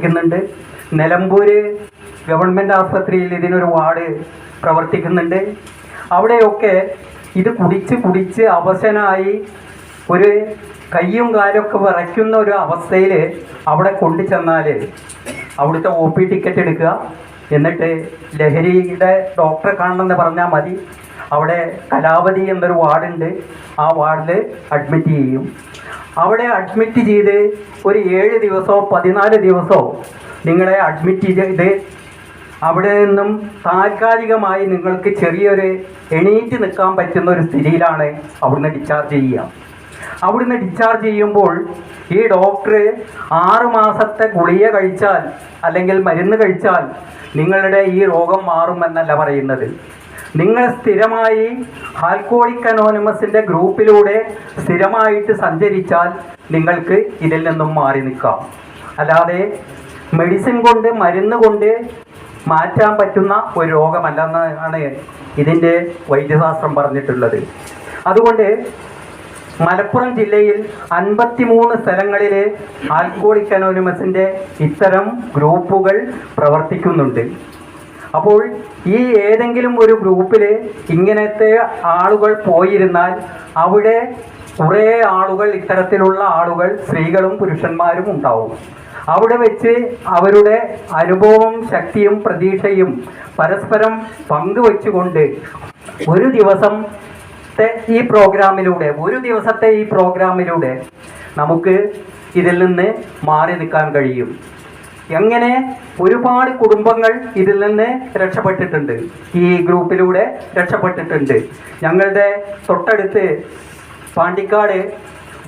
പ്രവർത്തിക്കുന്നുണ്ട്. നിലമ്പൂര് ഗവൺമെന്റ് ആസ്പത്രിയിൽ ഇതിനൊരു വാർഡ് പ്രവർത്തിക്കുന്നുണ്ട്. അവിടെയൊക്കെ ഇത് കുടിച്ച് കുടിച്ച് അവശനായി ഒരു കയ്യും കാലൊക്കെ വിറയ്ക്കുന്ന ഒരു അവസ്ഥയിൽ അവിടെ കൊണ്ടു ചെന്നാൽ അവിടുത്തെ ഒ പി ടിക്കറ്റ് എടുക്കുക. എന്നിട്ട് ലഹരിയുടെ ഡോക്ടറെ കാണണമെന്ന് പറഞ്ഞാൽ മതി. അവിടെ കലാപതി എന്നൊരു വാർഡുണ്ട്. ആ വാർഡിൽ അഡ്മിറ്റ് ചെയ്യും. അവിടെ അഡ്മിറ്റ് ചെയ്ത് ഒരു ഏഴ് ദിവസമോ പതിനാല് ദിവസമോ നിങ്ങളെ അഡ്മിറ്റ് ചെയ്ത് അവിടെ നിന്നും താൽക്കാലികമായി നിങ്ങൾക്ക് ചെറിയൊരു എണീറ്റ് നിൽക്കാൻ പറ്റുന്ന ഒരു സ്ഥിതിയിലാണ് അവിടുന്ന് ഡിസ്ചാർജ് ചെയ്യുക. അവിടുന്ന് ഡിസ്ചാർജ് ചെയ്യുമ്പോൾ ഈ ഡോക്ടർ ആറ് മാസത്തെ ഗുളിക കഴിച്ചാൽ അല്ലെങ്കിൽ മരുന്ന് കഴിച്ചാൽ നിങ്ങളുടെ ഈ രോഗം മാറുമെന്നല്ല പറയുന്നത്. നിങ്ങൾ സ്ഥിരമായി ആൽക്കോളിക് അനോണിമസിന്റെ ഗ്രൂപ്പിലൂടെ സ്ഥിരമായിട്ട് സഞ്ചരിച്ചാൽ നിങ്ങൾക്ക് ഇതിൽ നിന്നും മാറി നിൽക്കാം. അല്ലാതെ മെഡിസിൻ കൊണ്ട് മരുന്ന് കൊണ്ട് മാറ്റാൻ പറ്റുന്ന ഒരു രോഗമല്ലെന്നാണ് ഇതിന്റെ വൈദ്യശാസ്ത്രം പറഞ്ഞിട്ടുള്ളത്. അതുകൊണ്ട് മലപ്പുറം ജില്ലയിൽ അൻപത്തിമൂന്ന് സ്ഥലങ്ങളിൽ ആൽക്കോളിക് അനോണിമസിന്റെ ഇത്തരം ഗ്രൂപ്പുകൾ പ്രവർത്തിക്കുന്നുണ്ട്. അപ്പോൾ ഈ ഏതെങ്കിലും ഒരു ഗ്രൂപ്പിൽ ഇങ്ങനത്തെ ആളുകൾ പോയിരുന്നാൽ അവിടെ കുറേ ആളുകൾ ഇത്തരത്തിലുള്ള ആളുകൾ സ്ത്രീകളും പുരുഷന്മാരും ഉണ്ടാവും. അവിടെ വെച്ച് അവരുടെ അനുഭവവും ശക്തിയും പ്രതീക്ഷയും പരസ്പരം പങ്കുവെച്ചുകൊണ്ട് ഒരു ദിവസം ത്തെ ഈ പ്രോഗ്രാമിലൂടെ ഒരു ദിവസത്തെ ഈ പ്രോഗ്രാമിലൂടെ നമുക്ക് ഇതിൽ നിന്ന് മാറി നിൽക്കാൻ കഴിയും. എങ്ങനെ ഒരുപാട് കുടുംബങ്ങൾ ഇതിൽ നിന്ന് രക്ഷപ്പെട്ടിട്ടുണ്ട്. ഈ ഗ്രൂപ്പിലൂടെ രക്ഷപ്പെട്ടിട്ടുണ്ട്. ഞങ്ങളുടെ തൊട്ടടുത്ത് പാണ്ടിക്കാട്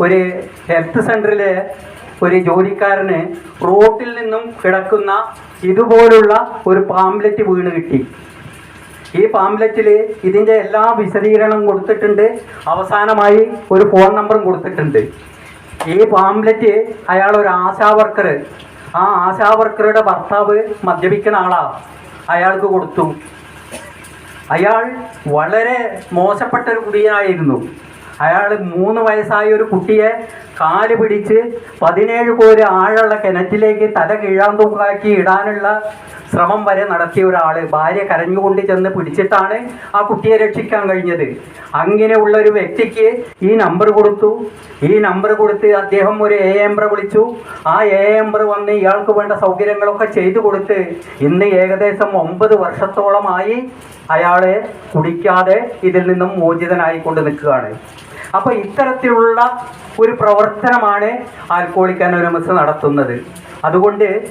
ഒരു ഹെൽത്ത് സെന്ററിലെ ഒരു ജോലിക്കാരന് റോട്ടിൽ നിന്നും കിടക്കുന്ന ഇതുപോലുള്ള ഒരു പാംലെറ്റ് വീണ് കിട്ടി. ഈ പാംലെറ്റിൽ ഇതിന്റെ എല്ലാ വിശദീകരണവും കൊടുത്തിട്ടുണ്ട്. അവസാനമായി ഒരു ഫോൺ നമ്പറും കൊടുത്തിട്ടുണ്ട്. ഈ പാംലെറ്റ് അയാൾ ഒരു ആശാ വർക്കർ ആ ആശാ വർക്കറുടെ ഭർത്താവ് മദ്യപിക്കുന്ന ആളാ. അയാൾക്ക് കൊടുത്തു. അയാൾ വളരെ മോശപ്പെട്ട ഒരു കുടിയായിരുന്നു അയാൾ മൂന്ന് വയസ്സായ ഒരു കുട്ടിയെ കാൽ പിടിച്ച് പതിനേഴ് കോര് ആഴമുള്ള കിണറ്റിലേക്ക് തല കീഴാൻ തൂക്കാക്കി ഇടാനുള്ള ശ്രമം വരെ നടത്തിയ ഒരാൾ ഭാര്യ കരഞ്ഞുകൊണ്ട് ചെന്ന് പിടിച്ചിട്ടാണ് ആ കുട്ടിയെ രക്ഷിക്കാൻ കഴിഞ്ഞത്. അങ്ങനെയുള്ള ഒരു വ്യക്തിക്ക് ഈ നമ്പർ കൊടുത്തു. ഈ നമ്പർ കൊടുത്ത് അദ്ദേഹം ഒരു എ എംബ്ര വിളിച്ചു. ആ എ എംബ്ര വന്ന് ഇയാൾക്ക് വേണ്ട സൗകര്യങ്ങളൊക്കെ ചെയ്തു കൊടുത്ത് ഇന്ന് ഏകദേശം ഒമ്പത് വർഷത്തോളമായി അയാളെ കുടിക്കാതെ ഇതിൽ നിന്നും മോചിതനായിക്കൊണ്ട് നിൽക്കുകയാണ്. അപ്പൊ ഇത്തരത്തിലുള്ള ഒരു പ്രവർത്തനമാണ് ആൽക്കോളിക് അനോനമസ് നടത്തുന്നത്. അതുകൊണ്ട്